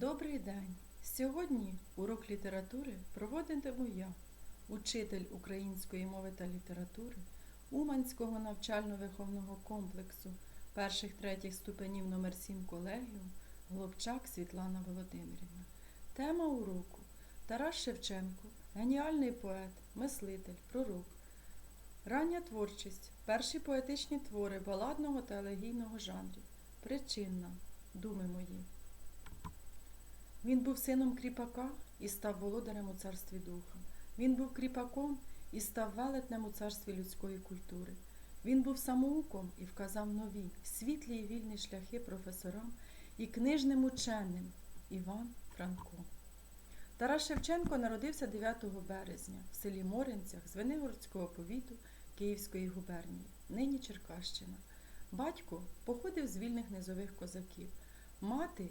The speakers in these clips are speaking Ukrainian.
Добрий день! Сьогодні урок літератури проводитиму я, учитель української мови та літератури Уманського навчально-виховного комплексу перших третіх ступенів номер 7 колегіум Глобчак Світлана Володимирівна. Тема уроку Тарас Шевченко, геніальний поет, мислитель, пророк. Рання творчість, перші поетичні твори баладного та елегійного жанрів. Причинна, думи мої. Він був сином кріпака і став володарем у царстві духа. Він був кріпаком і став велетнем у царстві людської культури. Він був самоуком і вказав нові, світлі і вільні шляхи професорам і книжним ученим Іван Франко. Тарас Шевченко народився 9 березня в селі Моринцях Звенигородського повіту Київської губернії, нині Черкащина. Батько походив з вільних низових козаків, мати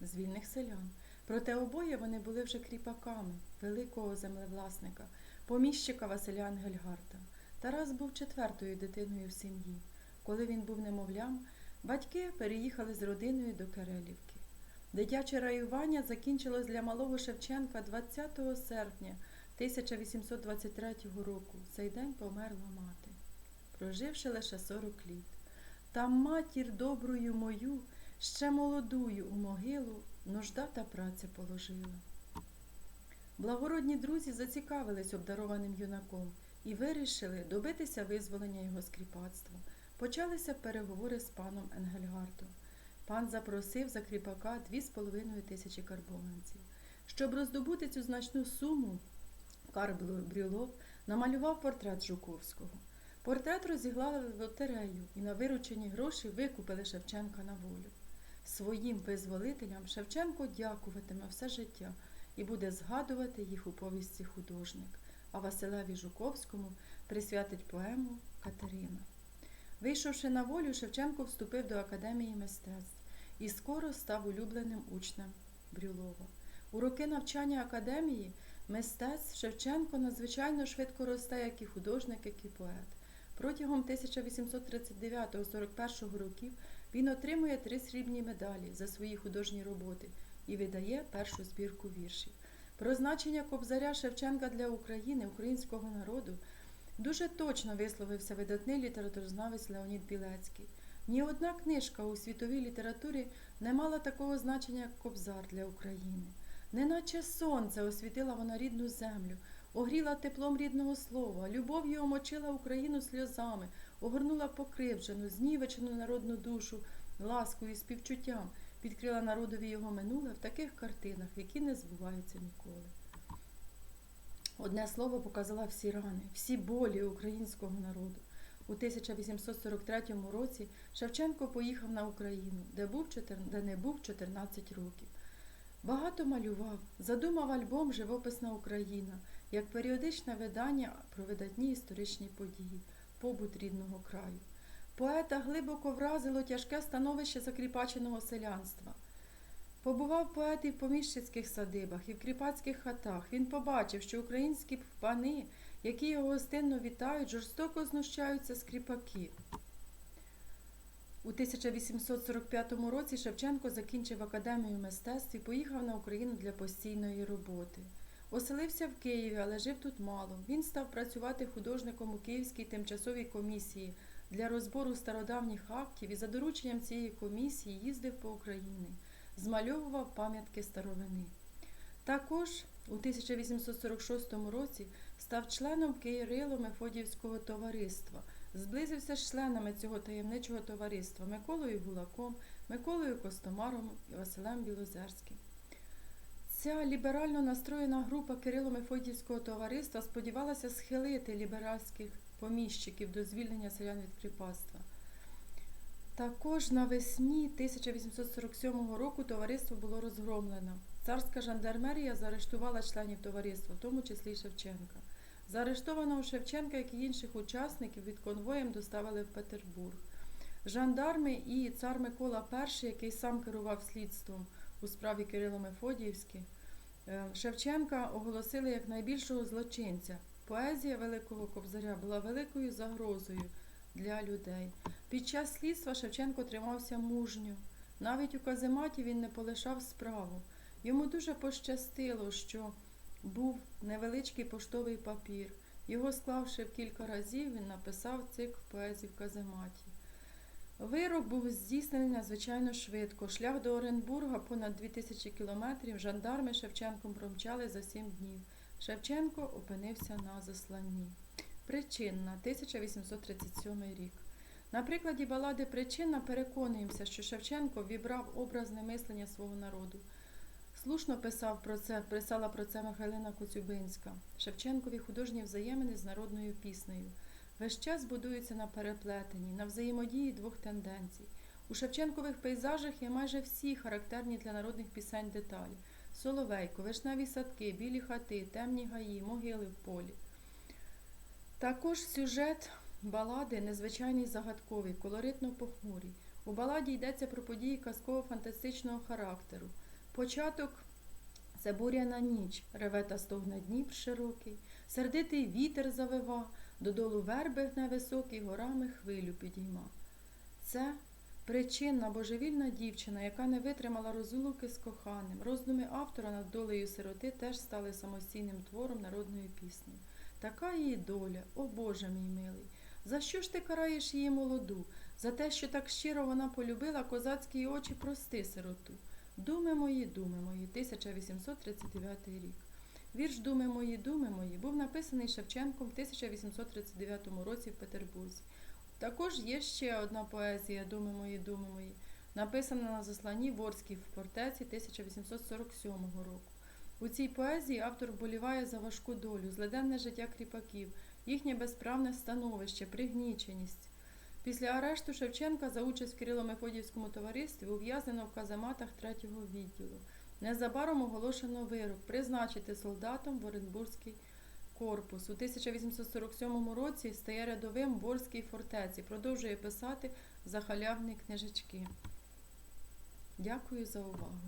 з вільних селян. Проте обоє вони були вже кріпаками великого землевласника, поміщика Василя Ангельгарта. Тарас був четвертою дитиною в сім'ї. Коли він був немовлям, батьки переїхали з родиною до Керелівки. Дитяче раювання закінчилось для малого Шевченка 20 серпня 1823 року. Цей день померла мати, проживши лише 40 літ. Та матір доброю мою, ще молодую у могилу, нужда та праця положила. Благородні друзі зацікавились обдарованим юнаком і вирішили добитися визволення його з кріпацтва. Почалися переговори з паном Енгельгартом. Пан запросив за кріпака дві з половиною тисячі карбованців. Щоб роздобути цю значну суму, Карл Брюлов намалював портрет Жуковського. Портрет розігнали в лотерею і на виручені гроші викупили Шевченка на волю. Своїм визволителям Шевченко дякуватиме все життя і буде згадувати їх у повісті художник, а Василеві Жуковському присвятить поему Катерина. Вийшовши на волю, Шевченко вступив до Академії мистецтв і скоро став улюбленим учнем Брюлова. У роки навчання академії мистецтв Шевченко надзвичайно швидко росте як і художник, як і поет. Протягом 1839-41 років він отримує три срібні медалі за свої художні роботи і видає першу збірку віршів. Про значення Кобзаря Шевченка для України, українського народу, дуже точно висловився видатний літературознавець Леонід Білецький. Ні одна книжка у світовій літературі не мала такого значення, як Кобзар для України. Неначе сонце освітила вона рідну землю, огріла теплом рідного слова, любов'ю омочила Україну сльозами, огорнула покривджену, знівечену народну душу, ласкою, і співчуттям, відкрила народові його минуле в таких картинах, які не збуваються ніколи. Одне слово показала всі рани, всі болі українського народу. У 1843 році Шевченко поїхав на Україну, де, був, де не був 14 років. Багато малював, задумав альбом Живописна Україна як періодичне видання про видатні історичні події, побут рідного краю. Поета глибоко вразило тяжке становище закріпаченого селянства. Побував поет і в поміщицьких садибах, і в кріпацьких хатах. Він побачив, що українські пани, які його гостинно вітають, жорстоко знущаються з кріпаків. У 1845 році Шевченко закінчив академію мистецтв і поїхав на Україну для постійної роботи. Оселився в Києві, але жив тут мало. Він став працювати художником у Київській тимчасовій комісії для розбору стародавніх актів і за дорученням цієї комісії їздив по Україні, змальовував пам'ятки старовини. Також у 1846 році став членом Кирило-Мефодіївського товариства, зблизився з членами цього таємничого товариства Миколою Гулаком, Миколою Костомаром і Василем Білозерським. Ця ліберально настроєна група Кирило-Мефодіївського товариства сподівалася схилити ліберальських поміщиків до звільнення селян від кріпацтва. Також навесні 1847 року товариство було розгромлено. Царська жандармерія заарештувала членів товариства, в тому числі Шевченка. Заарештованого Шевченка, як і інших учасників, від конвоєм доставили в Петербург. Жандарми і цар Микола І, який сам керував слідством у справі Кирило Мефодіївське, Шевченка оголосили як найбільшого злочинця. Поезія Великого Кобзаря була великою загрозою для людей. Під час слідства Шевченко тримався мужньо, Навіть у казематі він не полишав справу. Йому дуже пощастило, що був невеличкий поштовий папір. Його склавши в кілька разів, він написав цикл поезій в казематі. Вирок був здійснений надзвичайно швидко. Шлях до Оренбурга понад 2000 кілометрів. Жандарми Шевченком промчали за сім днів. Шевченко опинився на засланні. Причинна 1837 рік. На прикладі балади Причинна переконуємося, що Шевченко вібрав образне мислення свого народу. Слушно писав про це, писала про це Михайлина Коцюбинська. Шевченкові художні взаємини з народною піснею. Весь час будуються на переплетенні, на взаємодії двох тенденцій. У Шевченкових пейзажах є майже всі характерні для народних пісень деталі: соловейко, вишневі садки, білі хати, темні гаї, могили в полі. Також сюжет балади незвичайний загадковий, колоритно похмурий. У баладі йдеться про події казково-фантастичного характеру. Початок це буряна ніч, реве та стогне Дніпр широкий, сердитий вітер завива, додолу верби невисокий, горами хвилю підійма. Це причинна божевільна дівчина, яка не витримала розлуки з коханим. Роздуми автора над долею сироти теж стали самостійним твором народної пісні. Така її доля, о Боже мій милий. За що ж ти караєш її молоду? За те, що так щиро вона полюбила козацькі очі прости сироту. Думи мої, думи мої, 1839 рік. Вірш Думи мої, думи мої був написаний Шевченком в 1839 році в Петербурзі. Також є ще одна поезія Думи мої, думи мої, написана на засланні Ворській в фортеці 1847 року. У цій поезії автор вболіває за важку долю, злиденне життя кріпаків, їхнє безправне становище, пригніченість. Після арешту Шевченка за участь в Кирило-Мефодіївському товаристві ув'язнено в казематах третього відділу. Незабаром оголошено вирок призначити солдатом в Оренбурзький корпус. У 1847 році стає рядовим в Орській фортеці, продовжує писати за халявні книжечки. Дякую за увагу.